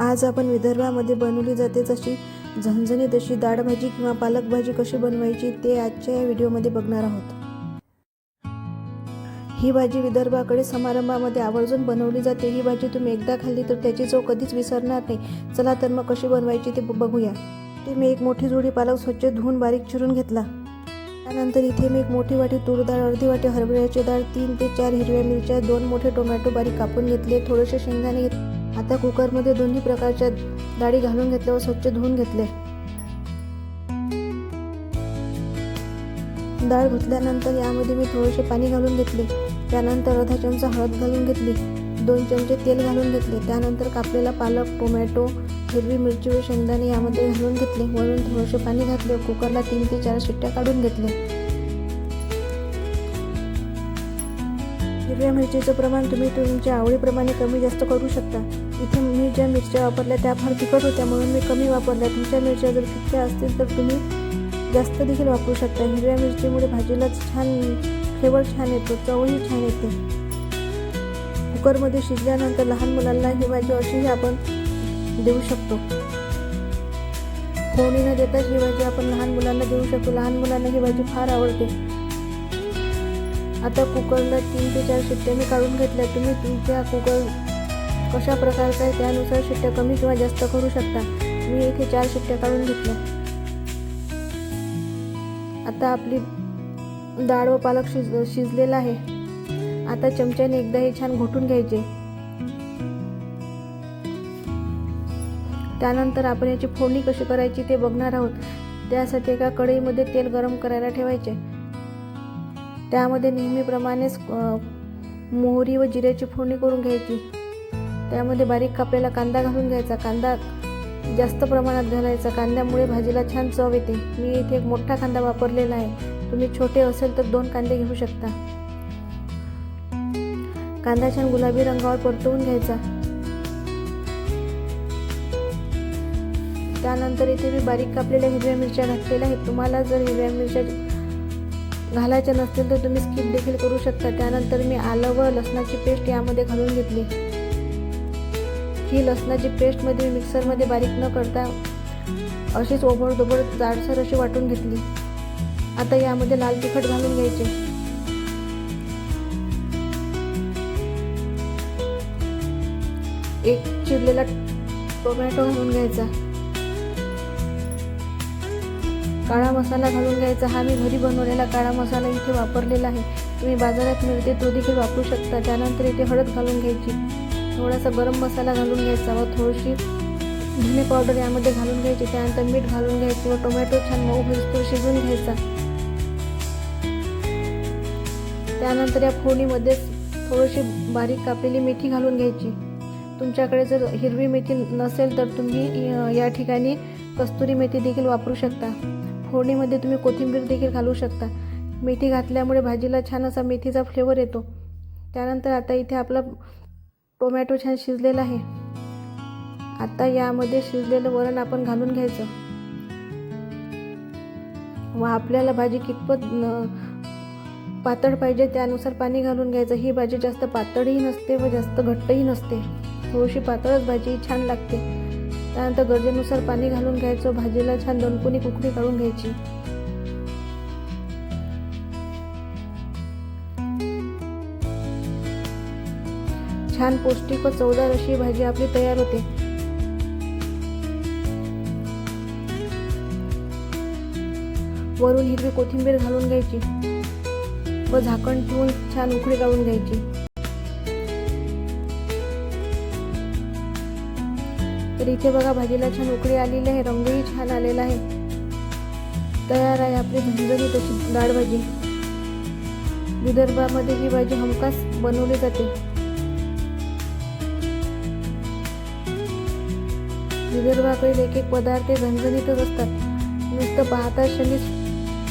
आज आपण विदर्भामध्ये बनवली जाते तशी झणझणी तशी डाळ भाजी किंवा पालक भाजी कशी बनवायची ते आजच्या या व्हिडिओमध्ये बघणार आहोत. ही भाजी विदर्भाकडे समारंभामध्ये आवर्जून बनवली जाते. ही भाजी तुम्ही एकदा खाल्ली तर त्याची चव कधीच विसरणार नाही. चला तर मग कशी बनवायची ते बघूया. ते मी एक मोठी जोडी पालक स्वच्छ धुवून बारीक चिरून घेतला. त्यानंतर इथे मी एक मोठी वाटी तूर डाळ अर्धी वाटी हरभऱ्याची डाळ तीन ते चार हिरव्या मिरच्या दोन मोठे टोमॅटो बारीक कापून घेतले. थोडेसे शेंगदाणे घेतले आता कुकरमध्ये दोन्ही प्रकारच्या डाळी घालून घेतल्या व स्वच्छ धुवून घेतले. डाळ धुतल्यानंतर यामध्ये मी थोडेसे पाणी घालून घेतले. त्यानंतर अर्धा चमचा हळद घालून घेतली. दोन चमचे तेल घालून घेतले. त्यानंतर कापलेला पालक टोमॅटो हिरवी मिरची व शेंगदाणे यामध्ये घालून घेतले. वरून थोडेसे पाणी घातले. कुकरला तीन ते चार शिट्ट्या काढून घेतले हिरव्या मिरचीचं प्रमाण तुम्ही तुमच्या आवडीप्रमाणे कमी जास्त करू शकता. इथे मी ज्या मिरच्या वापरल्या त्या फार तिखट होत्या म्हणून मी कमी वापरल्या. तुमच्या मिरच्या जर फिक्क्या असतील तर तुम्ही जास्त देखील वापरू शकता. हिरव्या मिरचीमुळे भाजीलाच छान फ्लेवर छान येतो चवही छान येते. कुकरमध्ये शिजल्यानंतर लहान मुलांना ही भाजी अशीही आपण देऊ शकतो. फोडणी न देताच ही भाजी आपण लहान मुलांना देऊ शकतो. लहान मुलांना ही भाजी फार आवडते. आता कुकरला तीन ते चार शिट्ट्या मी काढून घेतल्या. तुम्ही तुमच्या कुकर कशा प्रकारचा आहे त्यानुसार शिट्ट्या कमी किंवा जास्त करू शकता. मी इथे चार शिट्ट्या काढून घेतल्या. आता आपली डाळ व पालक शिज शिजलेला आहे. आता चमच्याने एकदा हे छान घोटून घ्यायचे. त्यानंतर आपण याची फोडणी कशी करायची ते बघणार आहोत. त्यासाठी एका कढईमध्ये तेल गरम करायला ठेवायचे. त्यामध्ये नेहमीप्रमाणेच मोहरी व जिऱ्याची फोडणी करून घ्यायची. त्यामध्ये बारीक कापलेला कांदा घालून घ्यायचा. कांदा जास्त प्रमाणात घालायचा. कांद्यामुळे भाजीला छान चव येते. मी इथे एक मोठा कांदा वापरलेला आहे. तुम्ही छोटे असेल तर दोन कांदे घेऊ शकता. कांदा छान गुलाबी रंगावर परतवून घ्यायचा. त्यानंतर इथे मी बारीक कापलेल्या हिरव्या मिरच्या घातलेल्या आहेत. तुम्हाला जर हिरव्या मिरच्या घालायच्या नसतील तर तुम्ही स्किप देखील करू शकता. त्यानंतर मी आलं व लसणाची पेस्ट यामध्ये घालून घेतली. ही लसणाची पेस्टमध्ये मिक्सरमध्ये बारीक न करता अशीच ओबडधोबड जाडसर अशी वाटून घेतली. आता यामध्ये लाल तिखट घालून घ्यायचे. एक चिरलेला टोमॅटो घालून घ्यायचा. काळा मसाला घालून घ्यायचा. हा मी घरी बनवलेला काळा मसाला इथे वापरलेला आहे. तुम्ही बाजारात मिळते तो देखील वापरू शकता. त्यानंतर इथे हळद घालून घ्यायची. थोडासा गरम मसाला घालून घ्यायचा व थोडीशी धने पावडर यामध्ये घालून घ्यायची. त्यानंतर मीठ घालून घ्यायचं व टोमॅटो छान मऊ होईस्तोवर शिजवून घ्यायचा. त्यानंतर या फोडणीमध्येच थोडीशी बारीक कापलेली मेथी घालून घ्यायची. तुमच्याकडे जर हिरवी मेथी नसेल तर तुम्ही या ठिकाणी कस्तुरी मेथी देखील वापरू शकता. फोडणीमध्ये तुम्ही कोथिंबीर देखील घालू शकता. मेथी घातल्यामुळे भाजीला छान असा मेथीचा फ्लेवर येतो. त्यानंतर आता इथे आपला टोमॅटो छान शिजलेला आहे. आता यामध्ये शिजलेलं वरण आपण घालून घ्यायचं. व आपल्याला भाजी कितपत पातळ पाहिजे त्यानुसार पाणी घालून घ्यायचं. ही भाजी जास्त पातळही नसते व जास्त घट्टही नसते. थोडीशी पातळच भाजी छान लागते. त्यानंतर गरजेनुसार पाणी घालून घ्यायचं भाजीला छान दणकुनी कुकडी काढून घ्यायची. छान पौष्टिक व चवदार अशी भाजी आपली तयार होते. वरून हिरवी कोथिंबीर घालून घ्यायची व झाकण ठेवून छान उकळी काढून घ्यायची. तर इथे बघा भाजीला छान उकळी आलेली आहे रंगही छान आलेला आहे. तयार आहे आपली झणझणीत तशी डाळ भाजी. विदर्भामध्ये ही भाजी हमखास बनवली जाते. विदर्भाकडील एक एक पदार्थ हे झणझणीतच असतात. नुसतं पाहता क्षणी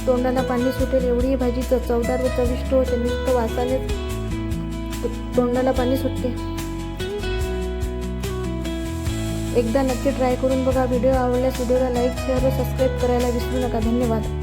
तोंडाला पाणी सुटेल एवढी ही भाजी चवदार व चविष्ट होते. नुसतं वासाने तोंडाला पाणी सुटते. एकदा नक्की ट्राय करून बघा. व्हिडिओ आवडल्यास व्हिडिओला लाईक शेअर व सबस्क्राईब करायला विसरू नका. धन्यवाद.